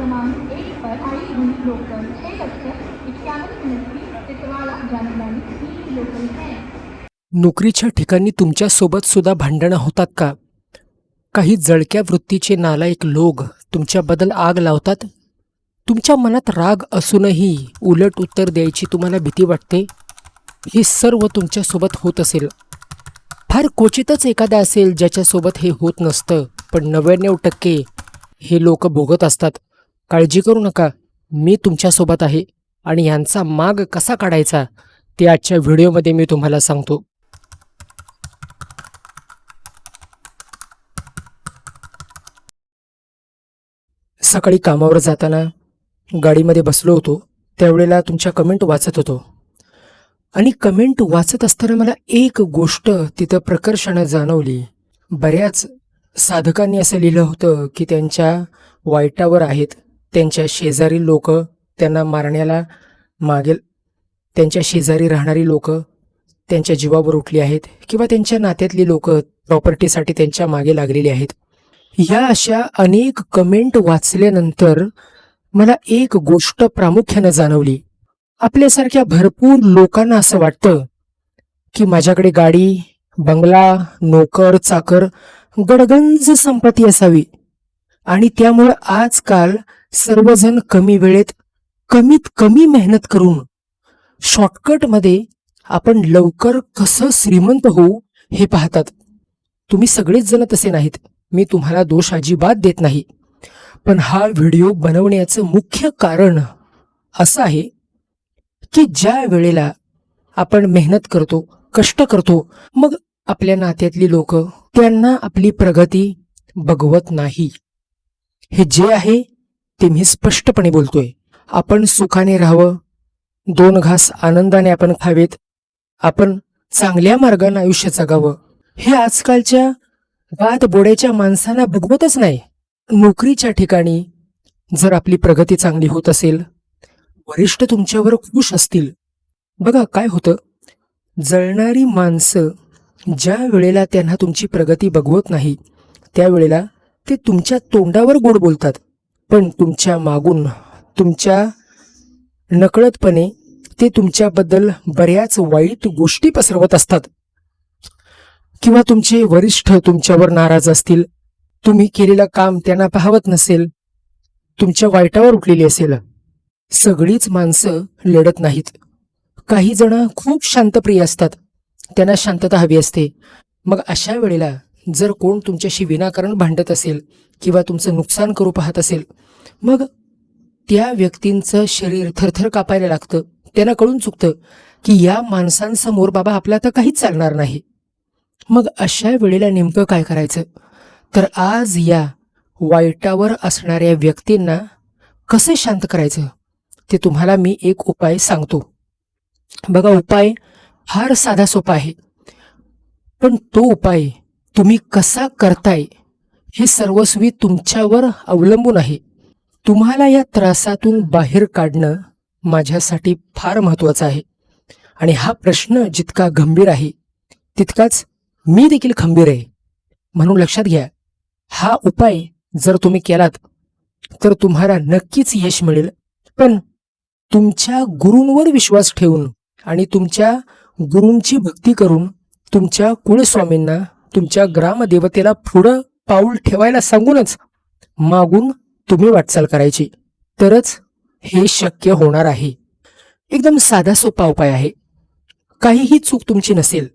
क्रमांक एक पर आई हुई लोकल छह बजकर इक्यावन मिनट की जाने वाली लोकल नोकरीच्या ठिकाणी तुमच्यासोबत सुद्धा भांडणं होतात का? काही जळक्या वृत्तीचे नालायक लोक तुमच्याबद्दल आग लावतात? तुमच्या मनात राग असूनही उलट उत्तर द्यायची तुम्हाला भीती वाटते? हे सर्व तुमच्यासोबत होत असेल. फार क्वचितच एखादा असेल ज्याच्यासोबत हे होत नसतं पण नव्याण्णव टक्के हे लोक भोगत असतात. काळजी करू नका. मी तुमच्यासोबत आहे आणि यांचा माग कसा काढायचा ते आजच्या व्हिडिओमध्ये मी तुम्हाला सांगतो. सकाळी कामावर जाताना गाडीमध्ये बसलो होतो. त्यावेळेला तुमच्या कमेंट वाचत होतो. आणि कमेंट वाचत असताना मला एक गोष्ट तिथं प्रकर्षानं जाणवली. बऱ्याच साधकांनी असं लिहिलं होतं की त्यांच्या वाईटावर आहेत. त्यांच्या शेजारी लोक त्यांना मारण्याला मागेल. त्यांच्या शेजारी राहणारी लोक त्यांच्या जीवावर उठली आहेत किंवा त्यांच्या नात्यातली लोक प्रॉपर्टीसाठी त्यांच्या मागे लागलेली आहेत. या अशा अनेक कमेंट वाचल्यानंतर मला एक गोष्ट प्रामुख्यानं जाणवली. आपल्यासारख्या भरपूर लोकांना असं वाटतं की माझ्याकडे गाडी बंगला नोकर चाकर गडगंज संपत्ती असावी. आणि त्यामुळं आजकाल सर्वजण कमी वेळेत कमीत कमी मेहनत करून शॉर्टकटमध्ये आपण लवकर कसं श्रीमंत होऊ हे पाहतात. तुम्ही सगळेच जण तसे नाहीत. मी तुम्हाला दोष अजिबात देत नाही. पण हा व्हिडिओ बनवण्याचं मुख्य कारण असं आहे की ज्या वेळेला आपण मेहनत करतो कष्ट करतो मग आपल्या नात्यातली लोक त्यांना आपली प्रगती बघवत नाही. हे जे आहे ते मी स्पष्टपणे बोलतोय. आपण सुखाने राहावं. दोन घास आनंदाने आपण खावेत. आपण चांगल्या मार्गाने आयुष्य जगावं. हे आजकालच्या वाद बोड्याच्या माणसांना बघवतच नाही. नोकरीच्या ठिकाणी जर आपली प्रगती चांगली होत असेल वरिष्ठ तुमच्यावर खुश असतील. बघा काय होतं. जळणारी माणसं ज्या वेळेला त्यांना तुमची प्रगती बघवत नाही त्यावेळेला ते तुमच्या तोंडावर गोड बोलतात. पण तुमच्या मागून तुमच्या नकळतपणे ते तुमच्याबद्दल बऱ्याच वाईट गोष्टी पसरवत असतात. किंवा तुमचे वरिष्ठ तुमच्यावर नाराज असतील. तुम्ही केलेलं काम त्यांना पाहवत नसेल. तुमच्या वाईटावर उठलेली असेल. सगळीच माणसं लढत नाहीत. काही जण खूप शांतप्रिय असतात. त्यांना शांतता हवी असते. मग अशा वेळेला जर कोण तुमच्याशी विनाकारण भांडत असेल किंवा तुमचं नुकसान करू पाहत असेल मग त्या व्यक्तींचं शरीर थरथर कापायला लागतं. त्यांना कळून चुकतं की या माणसांसमोर बाबा आपला तर काहीच चालणार नाही. मग अशा वेळेला नेमकं काय करायचं? तर आज या वाईटावर असणाऱ्या व्यक्तींना कसं शांत करायचं? ते तुम्हाला मी एक उपाय सांगतो. बघा उपाय फार साधा सोपा आहे. पण तो उपाय तुम्ही कसा करताय हे सर्वस्वी तुमच्यावर अवलंबून आहे. तुम्हाला या त्रासातून बाहेर काढणं माझ्यासाठी फार महत्त्वाचं आहे. आणि हा प्रश्न जितका गंभीर आहे तितकाच मी देखील खंबीर आहे. म्हणून लक्षात घ्या हा उपाय जर तुम्ही केलात तर तुम्हाला नक्कीच यश मिळेल. पण तुमच्या गुरूंवर विश्वास ठेवून आणि तुमच्या गुरूंची भक्ती करून तुमच्या कुळस्वामींना तुमच्या ग्रामदेवतेला पुढं पाऊल ठेवायला सांगूनच मागून तुम्ही वाटचाल करायची. तरच हे शक्य होणार आहे. एकदम साधा सोपा उपाय आहे. काहीही चूक तुमची नसेल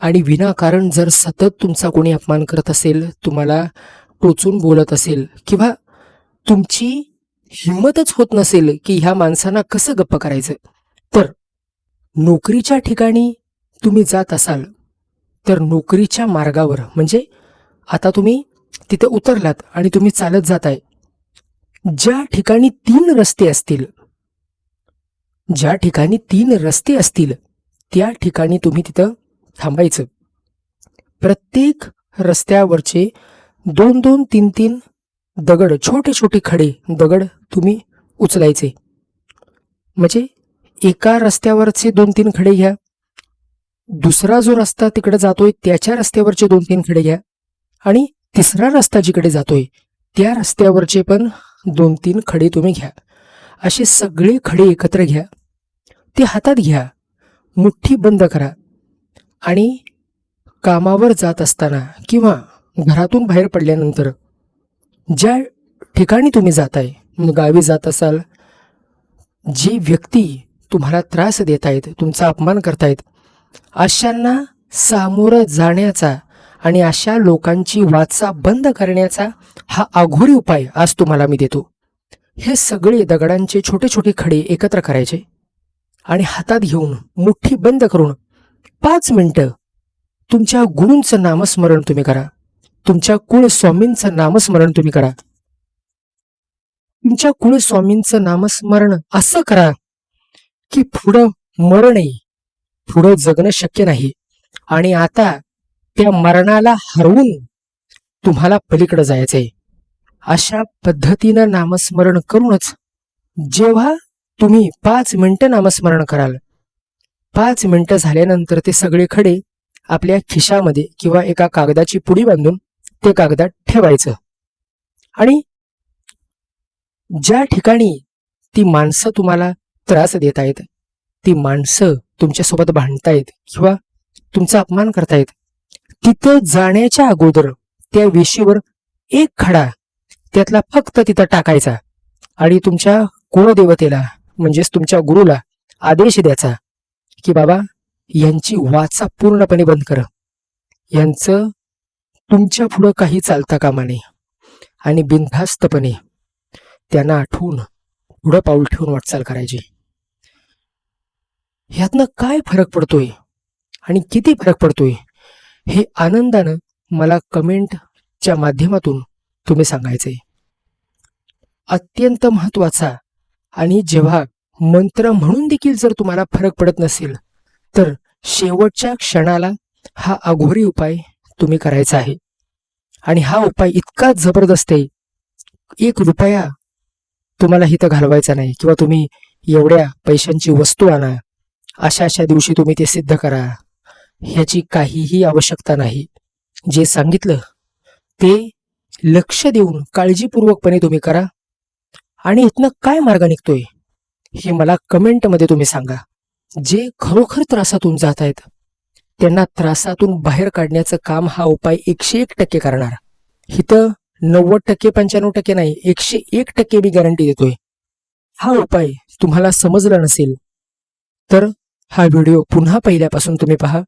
आणि विनाकारण जर सतत तुमचा कोणी अपमान करत असेल तुम्हाला टोचून बोलत असेल किंवा तुमची हिंमतच होत नसेल की ह्या माणसांना कसं गप्प करायचं तर नोकरीच्या ठिकाणी तुम्ही जात असाल तर नोकरीच्या मार्गावर. म्हणजे आता तुम्ही तिथे उतरलात आणि तुम्ही चालत जाताय. ज्या ठिकाणी तीन रस्ते असतील ज्या ठिकाणी तीन रस्ते असतील त्या ठिकाणी तुम्ही तिथं थांबायचं. प्रत्येक रस्त्यावरचे दोन दोन तीन तीन दगड छोटे छोटे खडे दगड तुम्ही उचलायचे. म्हणजे एका रस्त्यावरचे दोन तीन खडे घ्या. दुसरा जो रस्ता तिकडे जातोय त्याच्या रस्त्यावरचे दोन तीन खडे घ्या. आणि तिसरा रस्ता जिकडे जातोय त्या रस्त्यावरचे पण दोन तीन खडे तुम्ही घ्या. असे सगळे खडे एकत्र घ्या. ते हातात घ्या. मुठ्ठी बंद करा. आणि कामावर जात असताना किंवा घरातून बाहेर पडल्यानंतर ज्या ठिकाणी तुम्ही जाताय म्हणजे गावी जात असाल जी व्यक्ती तुम्हाला त्रास देत आहेत तुमचा अपमान करतायत अशांना सामोरं जाण्याचा आणि अशा लोकांची वाचा बंद करण्याचा हा आघोरी उपाय आज तुम्हाला मी देतो. हे सगळे दगडांचे छोटे छोटे खडे एकत्र करायचे आणि हातात घेऊन मुठ्ठी बंद करून पाच मिनिटं तुमच्या गुरूंचं नामस्मरण तुम्ही करा. तुमच्या कुळस्वामींचं नामस्मरण तुम्ही करा. तुमच्या कुळस्वामींचं नामस्मरण असं करा की पुढं मरणही पुढं जगणं शक्य नाही. आणि आता त्या मरणाला हरवून तुम्हाला पलीकडे जायचंय. अशा पद्धतीनं नामस्मरण करूनच जेव्हा तुम्ही पाच मिनिटं नामस्मरण कराल पाच मिनिटं झाल्यानंतर ते सगळे खडे आपल्या खिशामध्ये किंवा एका कागदाची पुडी बांधून ते कागदात ठेवायचं. आणि ज्या ठिकाणी ती माणसं तुम्हाला त्रास देत आहेत ती माणसं तुमच्यासोबत भांडतायत किंवा तुमचा अपमान करतायत तिथं जाण्याच्या अगोदर त्या वेशीवर एक खडा त्यातला फक्त तिथं टाकायचा आणि तुमच्या कुळदेवतेला म्हणजेच तुमच्या गुरुला आदेश द्यायचा की बाबा यांची वाचा पूर्णपणे बंद कर. यांचं तुमच्या पुढं काही चालता कामा नये आणि बिनधास्तपणे त्यांना आठवून पुढं पाऊल ठेवून वाटचाल करायची. ह्यातनं काय फरक पडतोय? आणि किती फरक पडतोय? हे आनंदानं मला कमेंटच्या माध्यमातून तुम्ही सांगायचंय. अत्यंत महत्त्वाचा आणि जेव्हा मंत्र म्हणून देखील जर तुम्हाला फरक पडत नसेल तर शेवटच्या क्षणाला हा अघोरी उपाय तुम्ही करायचा आहे. आणि हा उपाय इतका जबरदस्त आहे एक रुपया तुम्हाला हिथं घालवायचा नाही किंवा तुम्ही एवढ्या पैशांची वस्तू आणा अशा अशा दिवशी तुम्ही ते सिद्ध करा. ह्याची काहीही आवश्यकता नाही. जे सांगितलं ते लक्ष देऊन काळजीपूर्वकपणे तुम्ही करा. आणि इथनं काय मार्ग निघतोय हे मला कमेंटमध्ये तुम्ही सांगा. जे खरोखर त्रासातून जात आहेत त्यांना त्रासातून बाहेर काढण्याचं काम हा उपाय एकशे एक टक्के करणार. इथं नव्वद टक्के पंच्याण्णव टक्के नाही एकशे एक टक्के मी गॅरंटी देतोय. हा उपाय तुम्हाला समजला नसेल तर हा व्हिडिओ पुन्हा पहिल्यापासून तुम्ही पहा.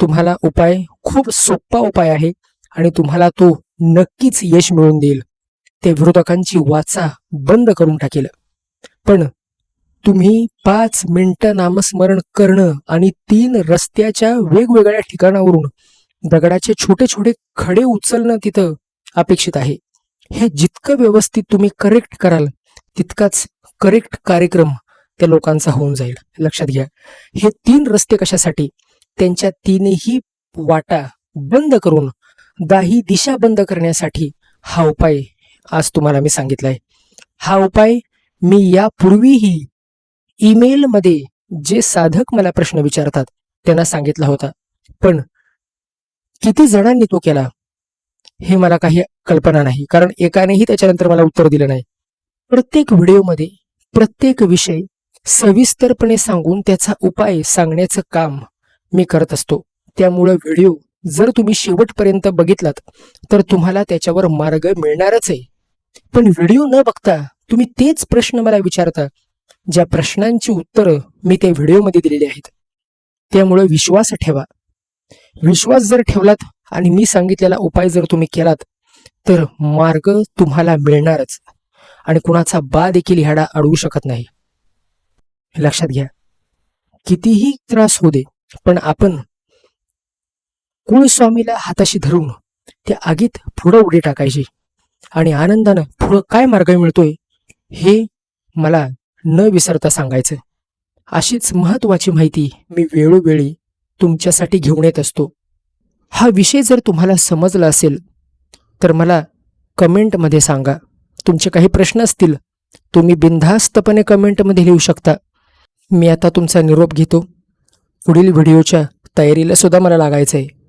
तुम्हाला उपाय खूप सोपा उपाय आहे आणि तुम्हाला तो नक्कीच यश मिळवून देईल. ते विरोधकांची वाचा बंद करून टाकेल. पण तुम्ही पाच मिनिटं नामस्मरण करणं आणि तीन रस्त्याच्या वेगवेगळ्या ठिकाणावरून दगडाचे छोटे छोटे खडे उचलणं तिथं अपेक्षित आहे. हे जितकं व्यवस्थित तुम्ही करेक्ट कराल तितकाच करेक्ट कार्यक्रम त्या लोकांचा होऊन जाईल. लक्षात घ्या. हे तीन रस्ते कशासाठी? त्यांच्या तीनही वाटा बंद करून दाही दिशा बंद करण्यासाठी हा उपाय आज तुम्हाला मी सांगितलाय. हा उपाय मी यापूर्वीही ईमेलमध्ये जे साधक मला प्रश्न विचारतात त्यांना सांगितला होता. पण किती जणांनी तो केला हे मला काही कल्पना नाही. कारण एकानेही त्याच्यानंतर मला उत्तर दिलं नाही. प्रत्येक व्हिडिओमध्ये प्रत्येक विषय सविस्तरपणे सांगून त्याचा उपाय सांगण्याचं काम मी करत असतो. त्यामुळं व्हिडिओ जर तुम्ही शेवटपर्यंत बघितलात तर तुम्हाला त्याच्यावर मार्ग मिळणारच आहे. पण व्हिडिओ न बघता तुम्ही तेच प्रश्न मला विचारता ज्या प्रश्नांची उत्तरं मी त्या व्हिडिओमध्ये दिलेली आहेत. त्यामुळं विश्वास ठेवा. विश्वास जर ठेवलात आणि मी सांगितलेला उपाय जर तुम्ही केलात तर मार्ग तुम्हाला मिळणारच. आणि कुणाचा बा देखील ह्याडा अडवू शकत नाही. लक्षात घ्या. कितीही त्रास होऊ दे पण आपण कुळस्वामीला हाताशी धरून त्या आगीत पुढं उडी टाकायची आणि आनंदानं पुढं काय मार्ग मिळतोय हे मला न विसरता सांगायचं अशीच महत्वाची माहिती मी वेळोवेळी तुमच्यासाठी घेऊन येत असतो. हा विषय जर तुम्हाला समजला असेल तर मला कमेंटमध्ये सांगा. तुमचे काही प्रश्न असतील तुम्ही बिनधास्तपणे कमेंटमध्ये लिहू शकता. मी आता तुमचा निरोप घेतो. पुढील व्हिडिओच्या तयारीला सुद्धा मला लागायचं आहे